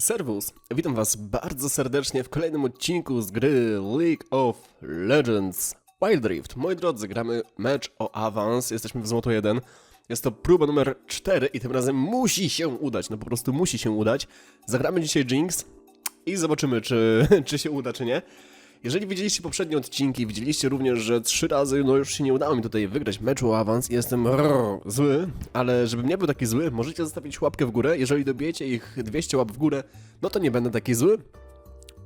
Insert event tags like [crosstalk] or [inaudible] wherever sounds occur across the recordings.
Servus, witam was bardzo serdecznie w kolejnym odcinku z gry League of Legends Wild Rift. Moi drodzy, gramy mecz o awans, jesteśmy w Złoto 1. Jest to próba numer 4 i tym razem musi się udać, no po prostu musi się udać. Zagramy dzisiaj Jinx i zobaczymy, czy, [laughs] czy się uda, czy nie. Jeżeli widzieliście poprzednie odcinki, widzieliście również, że trzy razy no już się nie udało mi tutaj wygrać meczu o awans i jestem rrr, zły, ale żebym nie był taki zły, możecie zostawić łapkę w górę. Jeżeli dobijecie ich 200 łap w górę, no to nie będę taki zły.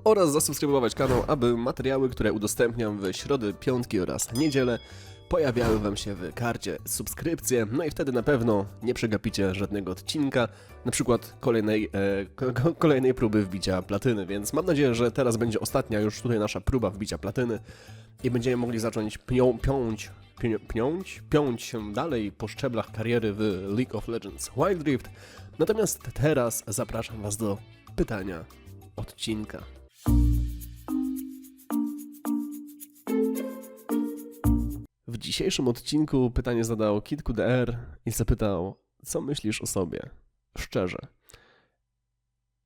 Oraz zasubskrybować kanał, aby materiały, które udostępniam w środy, piątki oraz niedzielę pojawiały wam się w karcie subskrypcje, no i wtedy na pewno nie przegapicie żadnego odcinka, na przykład kolejnej, e, ko- ko- kolejnej próby wbicia platyny, więc mam nadzieję, że teraz będzie ostatnia już tutaj nasza próba wbicia platyny i będziemy mogli zacząć pnią, piąć, pią, piąć, piąć się dalej po szczeblach kariery w League of Legends Wild Rift. Natomiast teraz zapraszam was do pytania odcinka. W dzisiejszym odcinku pytanie zadał KitQDR i zapytał, co myślisz o sobie? Szczerze.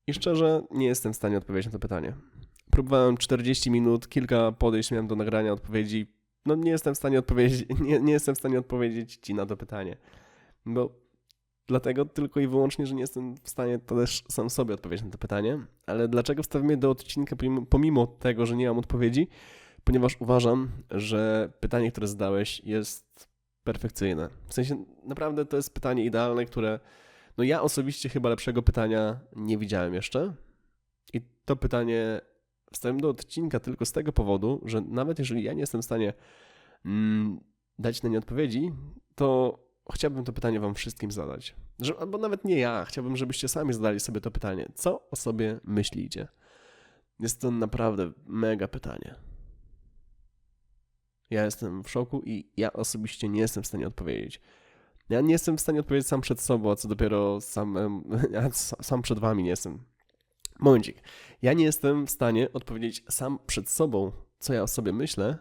I szczerze nie jestem w stanie odpowiedzieć na to pytanie. Próbowałem 40 minut, kilka podejść miałem do nagrania odpowiedzi. No nie jestem w stanie odpowiedzieć, [laughs] nie, nie jestem w stanie odpowiedzieć ci na to pytanie. Bo dlatego tylko i wyłącznie, że nie jestem w stanie też sam sobie odpowiedzieć na to pytanie. Ale dlaczego wstawiłem je do odcinka pomimo tego, że nie mam odpowiedzi? Ponieważ uważam, że pytanie, które zadałeś, jest perfekcyjne. W sensie, naprawdę to jest pytanie idealne, które no ja osobiście chyba lepszego pytania nie widziałem jeszcze. I to pytanie wstawiam do odcinka tylko z tego powodu, że nawet jeżeli ja nie jestem w stanie mm, dać na nie odpowiedzi, to chciałbym to pytanie wam wszystkim zadać. Że, albo nawet nie ja, chciałbym, żebyście sami zadali sobie to pytanie. Co o sobie myślicie? Jest to naprawdę mega pytanie. Ja jestem w szoku i ja osobiście nie jestem w stanie odpowiedzieć. Ja nie jestem w stanie odpowiedzieć sam przed sobą, a co dopiero sam, [laughs] ja sam przed wami nie jestem. Momencik. Ja nie jestem w stanie odpowiedzieć sam przed sobą, co ja o sobie myślę,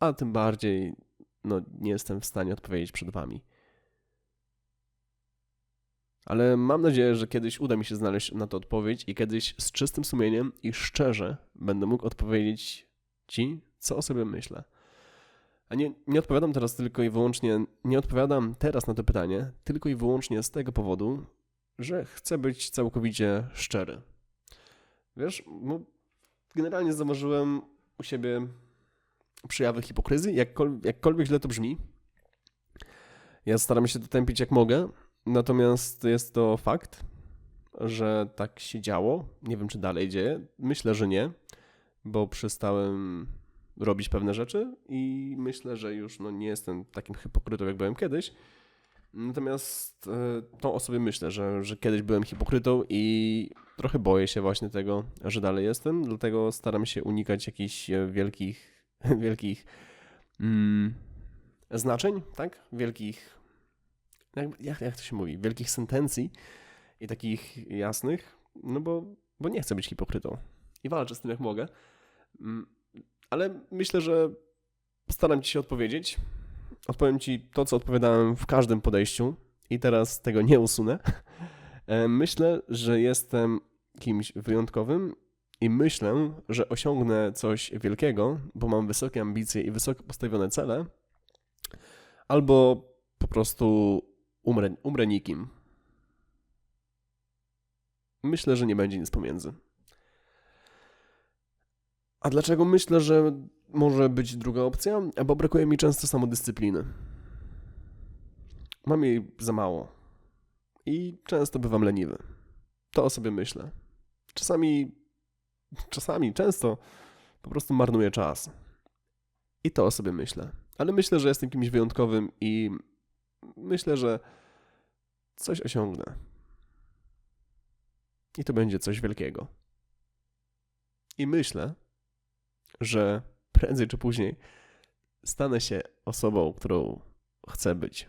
a tym bardziej no, nie jestem w stanie odpowiedzieć przed wami. Ale mam nadzieję, że kiedyś uda mi się znaleźć na to odpowiedź i kiedyś z czystym sumieniem i szczerze będę mógł odpowiedzieć ci, co o sobie myślę. A nie, nie odpowiadam teraz tylko i wyłącznie, nie odpowiadam teraz na to pytanie, tylko i wyłącznie z tego powodu, że chcę być całkowicie szczery. Wiesz, bo generalnie zauważyłem u siebie przejawy hipokryzji, jakkol, jakkolwiek źle to brzmi. Ja staram się to tępić jak mogę, natomiast jest to fakt, że tak się działo. Nie wiem, czy dalej dzieje. Myślę, że nie, bo przestałem robić pewne rzeczy i myślę, że już no, nie jestem takim hipokrytą, jak byłem kiedyś. Natomiast e, tą o sobie myślę, że, że kiedyś byłem hipokrytą i trochę boję się właśnie tego, że dalej jestem, dlatego staram się unikać jakichś e, wielkich, [laughs] wielkich mm, znaczeń, tak? Wielkich, jak, jak, to się mówi, wielkich sentencji i takich jasnych, no bo, bo nie chcę być hipokrytą i walczę z tym jak mogę. Ale myślę, że postaram ci się odpowiedzieć. Odpowiem ci to, co odpowiadałem w każdym podejściu i teraz tego nie usunę. [laughs] E, Myślę, że jestem kimś wyjątkowym i myślę, że osiągnę coś wielkiego, bo mam wysokie ambicje i wysoko postawione cele, albo po prostu umrę, umrę nikim. Myślę, że nie będzie nic pomiędzy. A dlaczego myślę, że może być druga opcja? Bo brakuje mi często samodyscypliny. Mam jej za mało. I często bywam leniwy. To o sobie myślę. Czasami, czasami, często po prostu marnuję czas. I to o sobie myślę. Ale myślę, że jestem kimś wyjątkowym i myślę, że coś osiągnę. I to będzie coś wielkiego. I myślę, że prędzej czy później stanę się osobą, którą chcę być.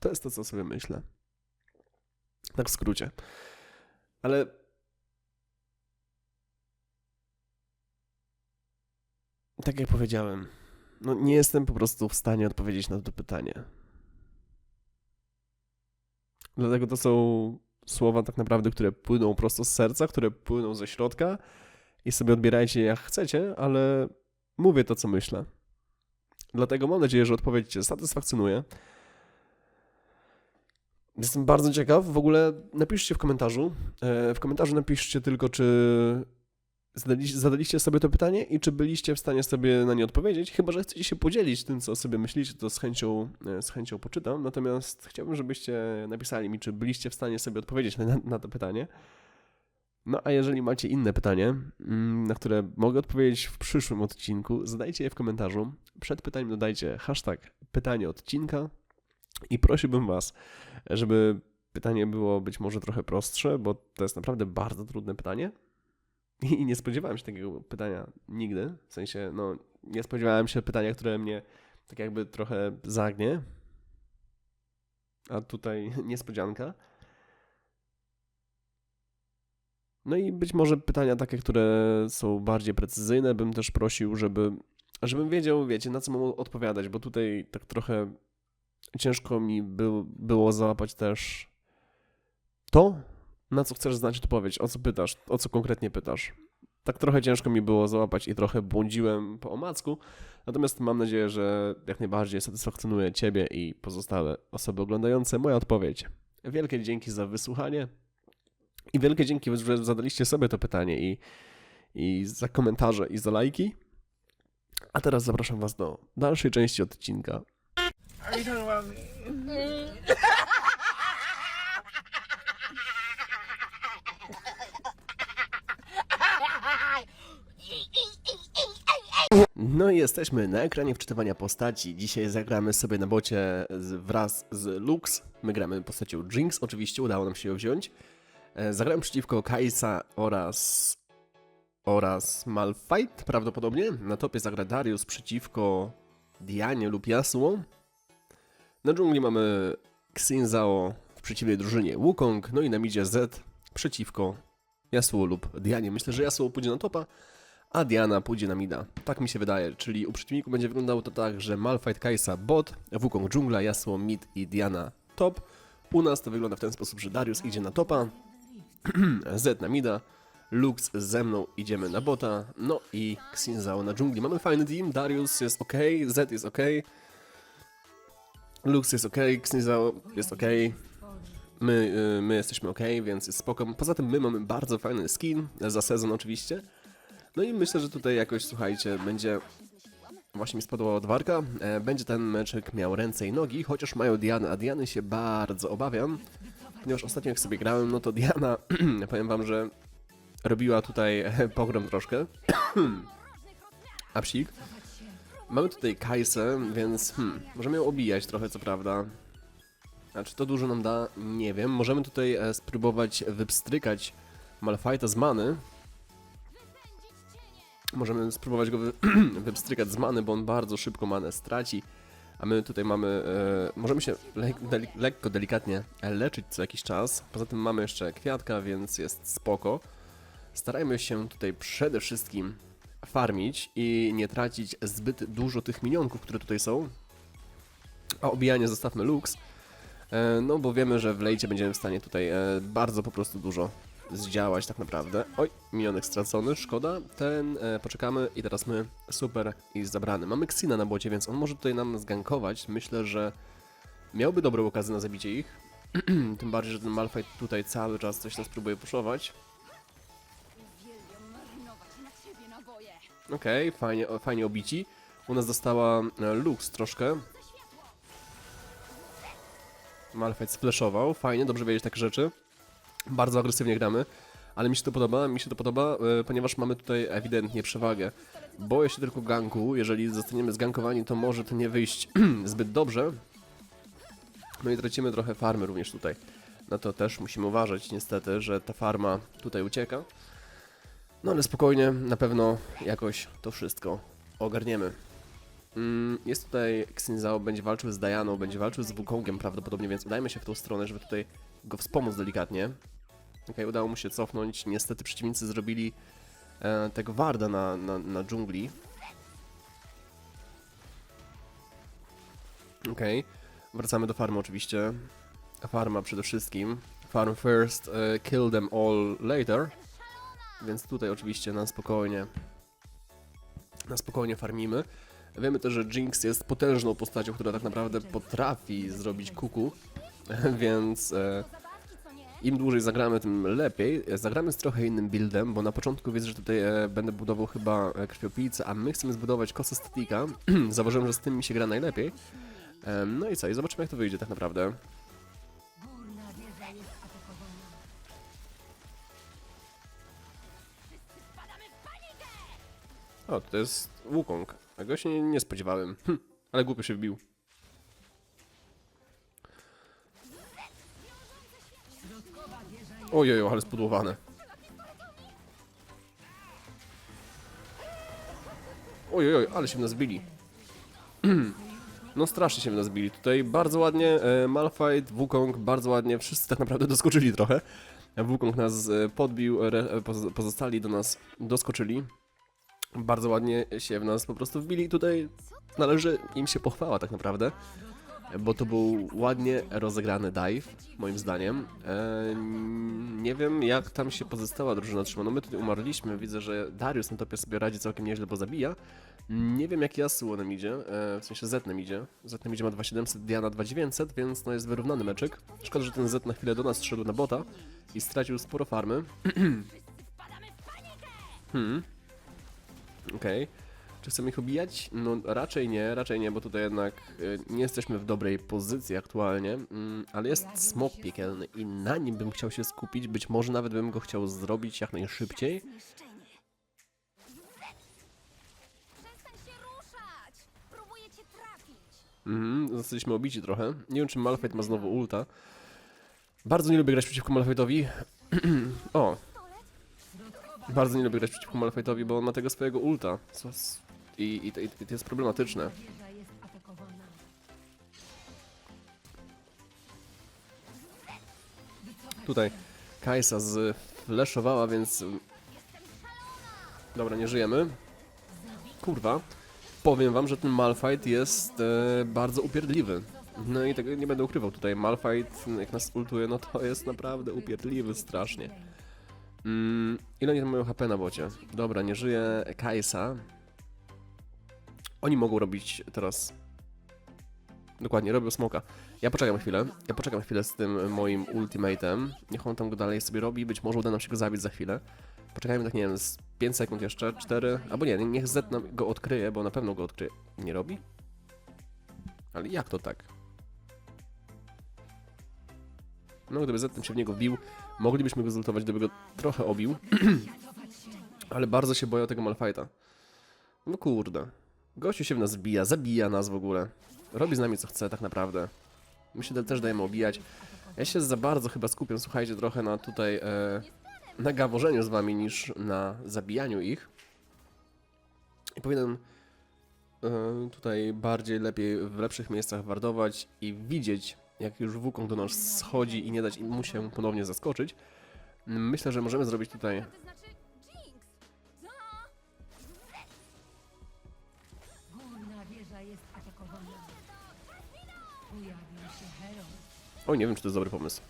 To jest to, co sobie myślę. Tak w skrócie. Ale tak jak powiedziałem, no nie jestem po prostu w stanie odpowiedzieć na to pytanie. Dlatego to są słowa tak naprawdę, które płyną prosto z serca, które płyną ze środka i sobie odbierajcie jak chcecie, ale mówię to, co myślę. Dlatego mam nadzieję, że odpowiedź Cię satysfakcjonuje. Jestem bardzo ciekaw. W ogóle napiszcie w komentarzu. e, W komentarzu napiszcie tylko, czy zadaliście, sobie to pytanie i czy byliście w stanie sobie na nie odpowiedzieć. Chyba, że chcecie się podzielić tym, co sobie myślicie, to z chęcią, e, z chęcią poczytam. Natomiast chciałbym, żebyście napisali mi, czy byliście w stanie sobie odpowiedzieć na, na to pytanie. No a jeżeli macie inne pytanie, mm, na które mogę odpowiedzieć w przyszłym odcinku, zadajcie je w komentarzu. Przed pytaniem dodajcie hashtag pytanie odcinka i prosiłbym Was, żeby pytanie było być może trochę prostsze, bo to jest naprawdę bardzo trudne pytanie. [laughs] I nie spodziewałem się takiego pytania nigdy. W sensie, no, nie spodziewałem się pytania, które mnie tak jakby trochę zagnie. A tutaj [laughs] niespodzianka. No i być może pytania takie, które są bardziej precyzyjne, bym też prosił, żeby, żebym wiedział, wiecie, na co mam odpowiadać, bo tutaj tak trochę ciężko mi był, było załapać też to, na co chcesz znać odpowiedź, o co pytasz, o co konkretnie pytasz. Tak trochę ciężko mi było załapać i trochę błądziłem po omacku, natomiast mam nadzieję, że jak najbardziej satysfakcjonuje Ciebie i pozostałe osoby oglądające moja odpowiedź. Wielkie dzięki za wysłuchanie i wielkie dzięki, że zadaliście sobie to pytanie i, i za komentarze i za lajki. A teraz zapraszam Was do dalszej części odcinka. Are you talking about me? [laughs] No i jesteśmy na ekranie wczytywania postaci. Dzisiaj zagramy sobie na bocie wraz z Lux. My gramy postacią Jinx, oczywiście udało nam się ją wziąć. E, Zagrałem przeciwko Kaisa oraz oraz Malphite prawdopodobnie. Na topie zagra Darius przeciwko Dianie lub Yasuo. Na dżungli mamy Xinzao w przeciwnej drużynie Wukong, no i na midzie Z przeciwko Yasuo lub Dianie. Myślę, że Yasuo pójdzie na topa, a Diana pójdzie na mida. Tak mi się wydaje, czyli u przeciwniku będzie wyglądało to tak, że Malphite, Kaisa bot, Wukong dżungla, Yasuo mid i Diana top. U nas to wygląda w ten sposób, że Darius idzie na topa, [clears throat] Z na mida, Lux ze mną idziemy na bota, no i Xinzao na dżungli. Mamy fajny team, Darius jest ok, Z jest ok, Lux jest ok, Xinzao jest ok, my, y, my jesteśmy ok, więc jest spoko. Poza tym my mamy bardzo fajny skin, za sezon oczywiście. No i myślę, że tutaj jakoś, słuchajcie, będzie... Właśnie mi spadła odwarka. E, będzie ten meczek miał ręce i nogi, chociaż mają Diany, a Diany się bardzo obawiam. Ponieważ ostatnio jak sobie grałem, no to Diana, [clears throat] powiem wam, że robiła tutaj pogrom troszkę. [clears throat] A psik. Mamy tutaj Kajsę, więc hmm, możemy ją obijać trochę, co prawda. A czy to dużo nam da? Nie wiem. Możemy tutaj e, spróbować wypstrykać Malfajta z many. Możemy spróbować go wy [clears throat] wypstrykać z many, bo on bardzo szybko manę straci. A my tutaj mamy, e, możemy się le deli lekko, delikatnie leczyć co jakiś czas. Poza tym mamy jeszcze kwiatka, więc jest spoko. Starajmy się tutaj przede wszystkim farmić i nie tracić zbyt dużo tych minionków, które tutaj są. A obijanie zostawmy Lux. E, no bo wiemy, że w lejcie będziemy w stanie tutaj e, bardzo po prostu dużo zdziałać tak naprawdę. Oj, minionek stracony, szkoda. Ten e, poczekamy i teraz my super i zabrany. Mamy Xina na bocie, więc on może tutaj nam zgankować. Myślę, że miałby dobrą okazję na zabicie ich. [clears throat] Tym bardziej, że ten Malphite tutaj cały czas coś nas próbuje puszować. Okej, fajnie, o, fajnie obici. U nas dostała e, Lux troszkę. Malphite splashował, fajnie, dobrze wiedzieć takie rzeczy. Bardzo agresywnie gramy, ale mi się to podoba, mi się to podoba, e, ponieważ mamy tutaj ewidentnie przewagę. Boję się tylko ganku, jeżeli zostaniemy zgankowani, to może to nie wyjść [clears throat] zbyt dobrze. No i tracimy trochę farmy również tutaj. Na to też musimy uważać niestety, że ta farma tutaj ucieka. No ale spokojnie, na pewno jakoś to wszystko ogarniemy. Mm, Jest tutaj Xinzao, będzie walczył z Dianą, będzie walczył z Wukongiem prawdopodobnie, więc udajmy się w tą stronę, żeby tutaj go wspomóc delikatnie. Okej, udało mu się cofnąć. Niestety przeciwnicy zrobili e, tego Warda na, na, na dżungli. Okej, wracamy do farmy oczywiście. farma przede wszystkim. Farm first, e, kill them all later. Więc tutaj oczywiście na spokojnie na spokojnie farmimy. Wiemy też, że Jinx jest potężną postacią, która tak naprawdę potrafi zrobić kuku, [laughs] więc e? Im dłużej zagramy, tym lepiej. Zagramy z trochę innym buildem, bo na początku wiedzę, że tutaj e, będę budował chyba e, a my chcemy zbudować kosę statika. [clears throat] Zauważyłem, że z tym mi się gra najlepiej. No i co, i zobaczymy jak to wyjdzie tak naprawdę. Jest! O, to jest Wukong. Tego się nie, nie spodziewałem. Hm, ale głupio się wbił. Ojej, ale spudłowane. Ojej, oj, ale się nas bili. No strasznie się nas bili. Tutaj bardzo ładnie e, Malphite, Wukong, bardzo ładnie, wszyscy tak naprawdę [laughs] doskoczyli trochę. Wukong nas e, podbił, re, e, poz- pozostali do nas doskoczyli. Bardzo ładnie się w nas po prostu wbili tutaj należy im się pochwała tak naprawdę. Bo to był ładnie rozegrany dive, moim zdaniem. E, nie wiem, jak tam się pozostała drużyna trzyma. No my tutaj umarliśmy, widzę, że Darius na topie sobie radzi całkiem nieźle, bo zabija. Nie wiem, jak Yasuo nam idzie, e, w sensie Z nam idzie. Z nam idzie ma 2700, Diana 2900, więc no jest wyrównany meczek. Szkoda, że ten Z na chwilę do nas szedł na bota i stracił sporo farmy. [clears throat] hmm. Okej. Czy chcemy ich obijać? No raczej nie, raczej nie, bo tutaj jednak y, nie jesteśmy w dobrej pozycji aktualnie, mm, ale jest smok piekielny i na nim bym chciał się skupić, być może nawet bym go chciał zrobić jak najszybciej. Mhm, zostaliśmy obici trochę. Nie wiem, czy Malphite ma znowu ulta. Bardzo nie lubię grać przeciwko Malphite'owi. [clears throat] o! Bardzo nie lubię grać przeciwko Malphite'owi, bo on ma tego swojego ulta. Co I, i, to- i to jest problematyczne. Tutaj Kajsa z flashowała, więc... Dobra, nie żyjemy. Kurwa. Powiem wam, że ten Malphite jest e, bardzo upierdliwy. No i tego nie będę ukrywał tutaj. Malphite, jak nas ultuje, no to jest naprawdę upierdliwy strasznie. Mm, ile oni tam mają HP na bocie? Dobra, nie żyje Kajsa. Oni mogą robić teraz... Dokładnie, robią smoka. Ja poczekam chwilę. Ja poczekam chwilę z tym moim ultimatem. Niech on tam go dalej sobie robi. Być może uda nam się go zabić za chwilę. Poczekajmy tak, nie wiem, z 5 sekund jeszcze, 4, albo nie, niech Z nam go odkryje, bo na pewno go odkryje. Nie robi? Ale jak to tak? No, gdyby Z się w niego wbił, moglibyśmy go zultować, gdyby go trochę obił. [clears throat] Ale bardzo się boję tego Malfighta. No kurde. Gościu się w nas bija, zabija nas w ogóle. Robi z nami co chce tak naprawdę. My się też dajemy obijać. Ja się za bardzo chyba skupiam, słuchajcie, trochę na tutaj e, na gaworzeniu z wami niż na zabijaniu ich. I powinienem e, tutaj bardziej, lepiej, w lepszych miejscach wardować i widzieć, jak już Wukong do nas schodzi i nie dać mu się ponownie zaskoczyć. Myślę, że możemy zrobić tutaj wieża jest atakowana. Pojawił się. Oj, nie wiem, czy to jest dobry pomysł.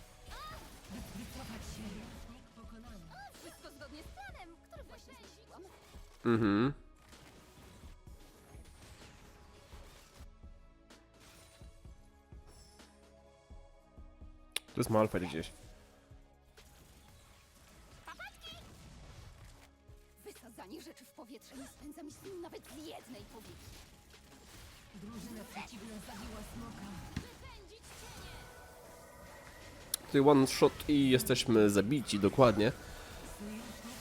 Wycofać się. Przeciwnik pokonany. Wszystko zgodnie z planem, który właśnie zgłosiłam. Mhm. To jest Malfight gdzieś. Wysadzanie rzeczy w powietrze nie spędza mi z nim nawet z jednej powietrze. Tutaj one shot i jesteśmy zabici, dokładnie.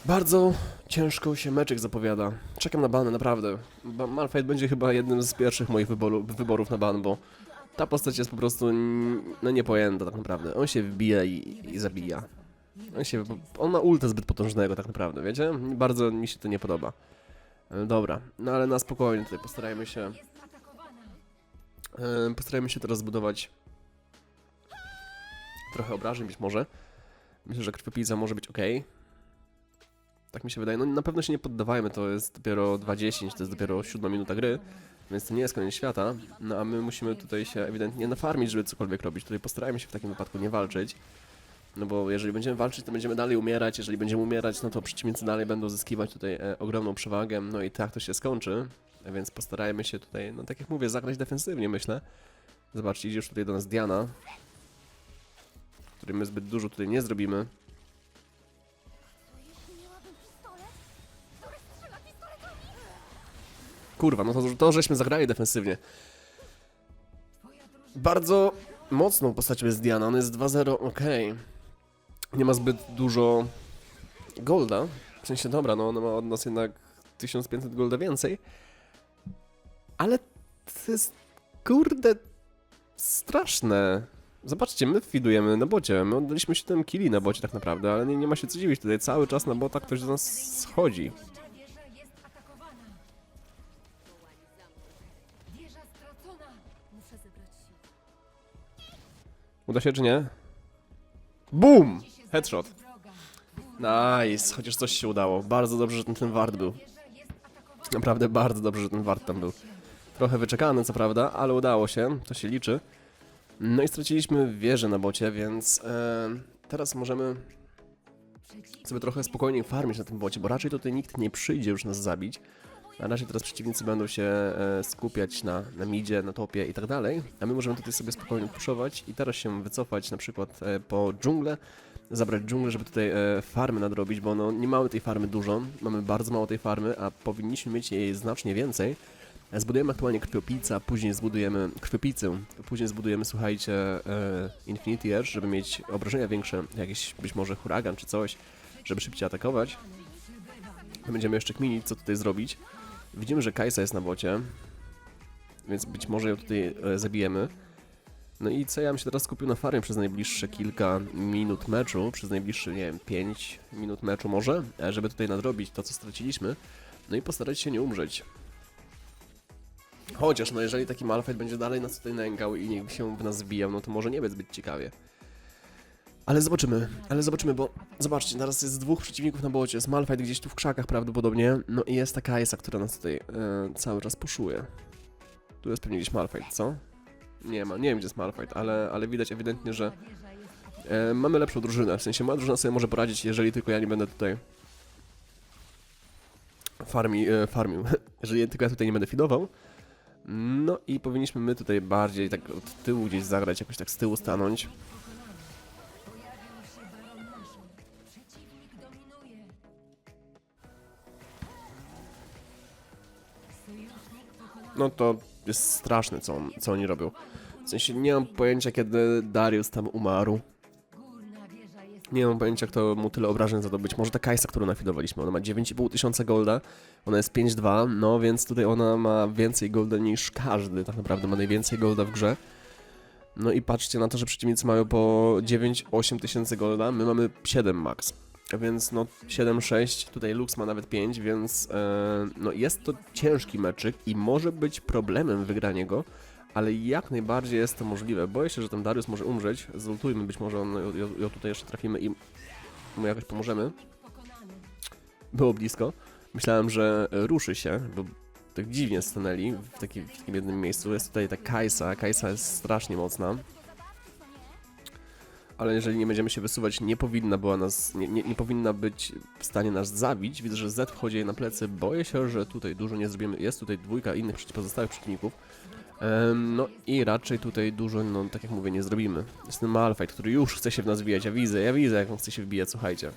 Bardzo ciężko się meczek zapowiada. Czekam na bany, naprawdę. Ba- Malphite będzie chyba jednym z pierwszych moich wyboru, wyborów na ban, bo ta postać jest po prostu no niepojęta tak naprawdę. On się wbija i, i zabija. On, się, on ma ulta zbyt potężnego tak naprawdę, wiecie? Bardzo mi się to nie podoba. E, Dobra, no ale na spokojnie tutaj postarajmy się Postarajmy się teraz zbudować trochę obrażeń być może. Myślę, że krwiopijca może być ok. Tak mi się wydaje. No na pewno się nie poddawajmy, to jest dopiero 2.10, to jest dopiero siódma minuta gry, więc to nie jest koniec świata. No a my musimy tutaj się ewidentnie nafarmić, żeby cokolwiek robić. Tutaj postarajmy się w takim wypadku nie walczyć. No bo jeżeli będziemy walczyć, to będziemy dalej umierać. Jeżeli będziemy umierać, no to przeciwnicy dalej będą zyskiwać tutaj e, ogromną przewagę. No i tak to się skończy. Więc postarajmy się tutaj, no tak jak mówię, zagrać defensywnie, myślę. Zobaczcie, idzie już tutaj do nas Diana, której my zbyt dużo tutaj nie zrobimy. Kurwa, no to, to żeśmy zagrali defensywnie. Bardzo mocną postacią jest Diana, on jest 2-0, okej. Nie ma zbyt dużo golda. W sensie, dobra, no ona ma od nas jednak 1500 golda więcej. Ale to jest, kurde, straszne. Zobaczcie, my fidujemy na bocie, my oddaliśmy 7 killi na bocie tak naprawdę, ale nie, nie ma się co dziwić, tutaj cały czas na bota ktoś do nas schodzi. Uda się czy nie? Boom! Headshot. Nice, chociaż coś się udało. Bardzo dobrze, że ten, ten wart był. Naprawdę bardzo dobrze, że ten wart tam był. Trochę wyczekany, co prawda, ale udało się, to się liczy. No i straciliśmy wieżę na bocie, więc e, teraz możemy sobie trochę spokojniej farmić na tym bocie, bo raczej tutaj nikt nie przyjdzie już nas zabić. A raczej teraz przeciwnicy będą się e, skupiać na, na midzie, na topie i tak dalej, a my możemy tutaj sobie spokojnie puszować i teraz się wycofać na przykład e, po dżunglę, zabrać dżunglę, żeby tutaj e, farmy nadrobić, bo no, nie mamy tej farmy dużo, mamy bardzo mało tej farmy, a powinniśmy mieć jej znacznie więcej. Zbudujemy aktualnie krwiopijca, później zbudujemy krwiopicę, później zbudujemy, słuchajcie, e, Infinity Edge, żeby mieć obrażenia większe, jakiś być może huragan czy coś, żeby szybciej atakować. Będziemy jeszcze kminić, co tutaj zrobić. Widzimy, że Kajsa jest na bocie, więc być może ją tutaj e, zabijemy. No i co ja bym się teraz skupił na farmie przez najbliższe kilka minut meczu, przez najbliższe, nie wiem, 5 minut meczu może, e, żeby tutaj nadrobić to, co straciliśmy. No i postarać się nie umrzeć. Chociaż, no jeżeli taki Malfight będzie dalej nas tutaj nękał i niech się w nas wbijał, no to może nie być zbyt ciekawie. Ale zobaczymy, ale zobaczymy, bo zobaczcie, teraz jest dwóch przeciwników na bocie, jest Malfight gdzieś tu w krzakach prawdopodobnie, no i jest ta Kajsa, która nas tutaj e, cały czas puszuje. Tu jest pewnie gdzieś Malfight, co? Nie ma, nie wiem gdzie jest Malfight, ale, ale widać ewidentnie, że e, mamy lepszą drużynę, w sensie moja drużyna sobie może poradzić, jeżeli tylko ja nie będę tutaj farmi, e, farmił, [laughs] jeżeli tylko ja tutaj nie będę fidował. No i powinniśmy my tutaj bardziej tak od tyłu gdzieś zagrać, jakoś tak z tyłu stanąć. No to jest straszne, co, on, co oni robią. W sensie nie mam pojęcia, kiedy Darius tam umarł. Nie mam pojęcia, kto mu tyle obrażeń zadał. Być może ta Kajsa, którą nafidowaliśmy. Ona ma 9,5 tysiąca golda, ona jest 5,2, no więc tutaj ona ma więcej golda niż każdy. Tak naprawdę ma najwięcej golda w grze. No i patrzcie na to, że przeciwnicy mają po 9-8 tysięcy golda, my mamy 7 max. Więc no 7-6, tutaj Lux ma nawet 5, więc e, no jest to ciężki meczyk i może być problemem wygranie go, ale jak najbardziej jest to możliwe. Boję się, że ten Darius może umrzeć, zultujmy, być może on, ją, tutaj jeszcze trafimy i mu jakoś pomożemy. Było blisko. Myślałem, że ruszy się, bo tak dziwnie stanęli w, w takim jednym miejscu. Jest tutaj ta Kajsa, Kajsa jest strasznie mocna. Ale jeżeli nie będziemy się wysuwać, nie powinna była nas, nie, nie, nie powinna być w stanie nas zabić. Widzę, że Z wchodzi jej na plecy. Boję się, że tutaj dużo nie zrobimy. Jest tutaj dwójka innych pozostałych przeciwników. No i raczej tutaj dużo, no tak jak mówię, nie zrobimy. Jest ten Malfight, który już chce się w nas wbijać. Ja widzę, ja widzę, jak on chce się wbijać, słuchajcie.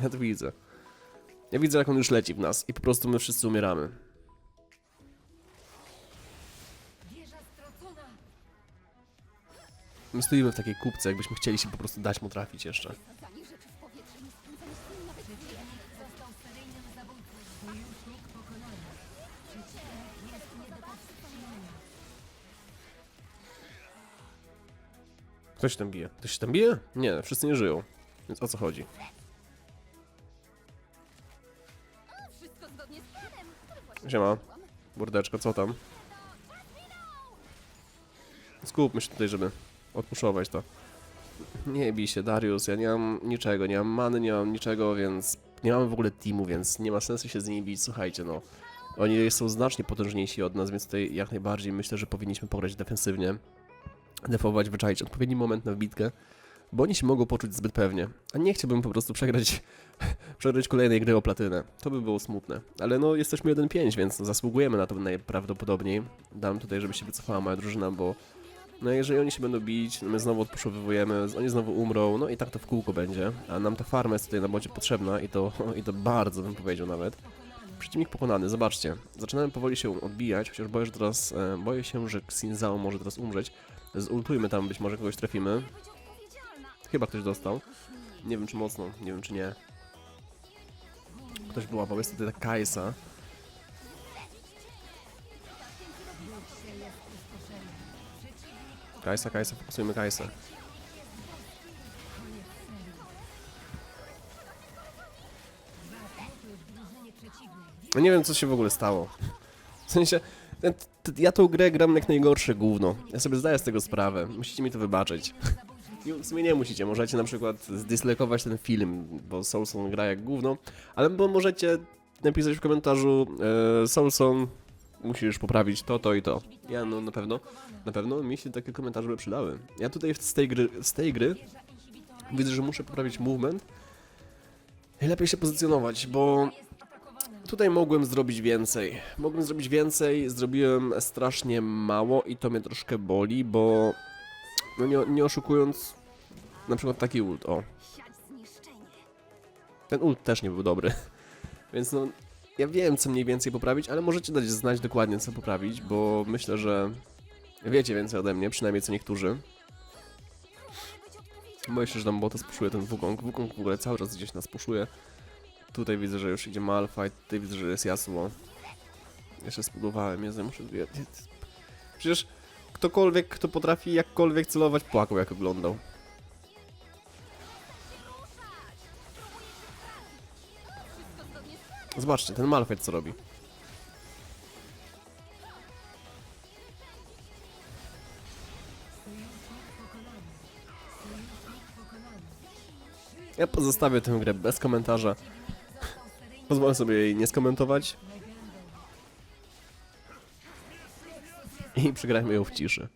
Ja to widzę. Ja widzę, jak on już leci w nas i po prostu my wszyscy umieramy. My stoimy w takiej kupce, jakbyśmy chcieli się po prostu dać mu trafić jeszcze. Ktoś tam bije. Ktoś się tam bije? Nie, wszyscy nie żyją. Więc o co chodzi? Siema. Burdeczko, co tam? Skupmy się tutaj, żeby odpuszować to. Nie bij się, Darius, ja nie mam niczego, nie mam many, nie mam niczego, więc nie mamy w ogóle teamu, więc nie ma sensu się z nimi bić. Słuchajcie, no. Oni są znacznie potężniejsi od nas, więc tutaj jak najbardziej myślę, że powinniśmy pograć defensywnie. Defować, wyczaić odpowiedni moment na wbitkę, bo oni się mogą poczuć zbyt pewnie. A nie chciałbym po prostu przegrać, [laughs] przegrać kolejnej gry o platynę. To by było smutne. Ale no, jesteśmy 1-5, więc zasługujemy na to najprawdopodobniej. Dam tutaj, żeby się wycofała moja drużyna, bo no jeżeli oni się będą bić, no my znowu odposzowywujemy, oni znowu umrą, no i tak to w kółko będzie. A nam ta farma jest tutaj na bocie potrzebna i to, [laughs] i to bardzo bym powiedział nawet. Przeciwnik pokonany, zobaczcie. Zaczynamy powoli się odbijać, chociaż boję, że teraz, e, boję się, że Xinzao może teraz umrzeć. Zultujmy tam, być może kogoś trafimy. Chyba ktoś dostał. Nie wiem czy mocno, nie wiem czy nie. Ktoś wyłapał, jest tutaj ta Kajsa. Kajsa, Kajsa, fokusujmy Kajsę. No nie wiem, co się w ogóle stało. W sensie, ja tą grę gram jak najgorsze gówno. Ja sobie zdaję z tego sprawę. Musicie mi to wybaczyć. W sumie nie musicie. Możecie na przykład zdyslejkować ten film, bo Soulson gra jak gówno, ale bo możecie napisać w komentarzu e, Soulson, musisz poprawić to, to i to. Ja no na pewno, na pewno mi się takie komentarze by przydały. Ja tutaj z tej gry, z tej gry widzę, że muszę poprawić movement i lepiej się pozycjonować, bo Tutaj mogłem zrobić więcej. Mogłem zrobić więcej, zrobiłem strasznie mało i to mnie troszkę boli, bo no nie, nie oszukując, na przykład taki ult, o. Ten ult też nie był dobry. [laughs] Więc no, ja wiem co mniej więcej poprawić, ale możecie dać znać dokładnie co poprawić, bo myślę, że wiecie więcej ode mnie, przynajmniej co niektórzy. Boję się, że tam bota spuszuje ten Wukong. Wukong w ogóle cały czas gdzieś nas puszuje. Tutaj widzę, że już idzie Malphite, tutaj widzę, że jest Yasuo. Jeszcze spudowałem, muszę... ja- ja- Przecież ktokolwiek, kto potrafi jakkolwiek celować, płakał jak oglądał. Zobaczcie, ten Malphite co robi. Ja pozostawię tę grę bez komentarza. [laughs] Pozwolę sobie jej nie skomentować. I przegrajmy ją w ciszy.